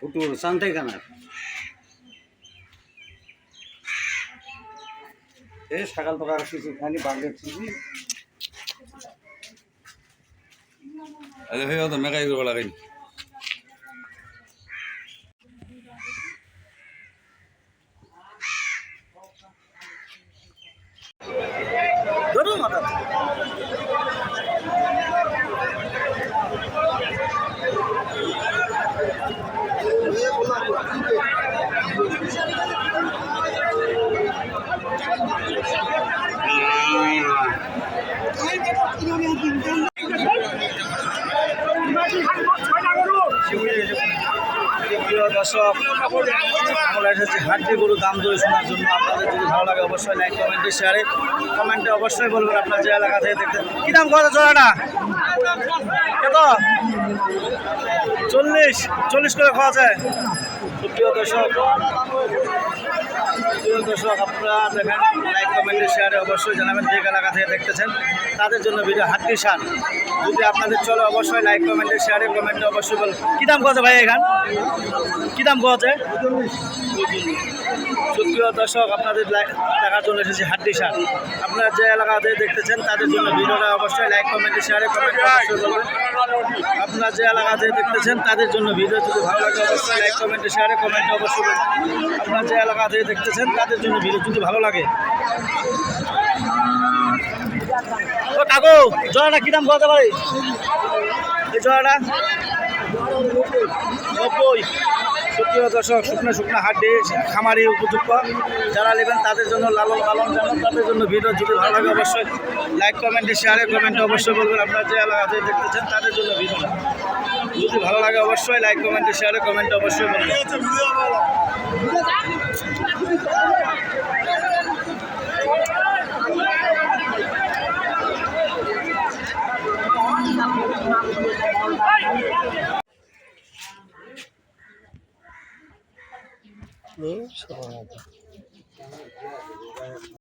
পুটুর সান্তাইখানার এই সকাল তো আর কিছু খানি বাগের ছিছি আরে হয়ে তো মেকাই করব লাগাই প্রিয় দর্শক দাম দরে শোনার ভালো লাগে অবশ্যই লাইক কমেন্টে শেয়ারে কমেন্টে অবশ্যই বলবেন আপনার যে এলাকা থেকে দেখতে। কী দাম কত জোড়াটা? কত? চল্লিশ। চল্লিশ করে খাওয়া যায় প্রিয় দর্শক প্রিয় দর্শক, আপনারা দেখেন লাইক কমেন্টে শেয়ারে অবশ্যই জানাবেন যে এলাকা থেকে দেখতেছেন। তাদের জন্য ভিডিও হাড্ডি সার। যদি আপনাদের চলে, অবশ্যই লাইক কমেন্টে শেয়ারে কমেন্টে অবশ্যই বলুন। কী দাম কত ভাই এখান? কী দাম কত সুপ্রিয় দর্শক, আপনাদের দেখার জন্য এসেছি হাড্ডি সার। আপনারা যে এলাকাতে দেখতেছেন, তাদের জন্য ভিডিওটা অবশ্যই লাইক, কমেন্ট, শেয়ারে কমেন্টে অবশ্যই বলবেন আপনারা যে এলাকাতে দেখতেছেন, তাদের জন্য ভিডিও যদি ভালো লাগে, অবশ্যই লাইক, কমেন্টে, শেয়ারে কমেন্টে অবশ্যই বলবেন আপনারা যে এলাকাতে দেখতেছেন, তাদের জন্য ভিডিও যদি ভালো লাগে। ও কাকু জোড়াটা কী দাম কত পারে? এই জোড়াটা নব্বই। সুপ্রিয় দর্শক, শুকনো শুকনো হাড্ডি, খামারি উপযুক্ত, যারা নেবেন তাদের জন্য লালন পালন, যেমন তাদের জন্য ভিডিও যদি ভালো লাগে অবশ্যই লাইক কমেন্টে শেয়ারে কমেন্টে অবশ্যই বলবেন। আপনারা যে এলাকাতে দেখতেছেন তাদের জন্য ভিডিও। যদি ভালো লাগে অবশ্যই লাইক কমেন্টে শেয়ারে কমেন্টে অবশ্যই বলবেন। শুভরাত্রি শুভরাত্রি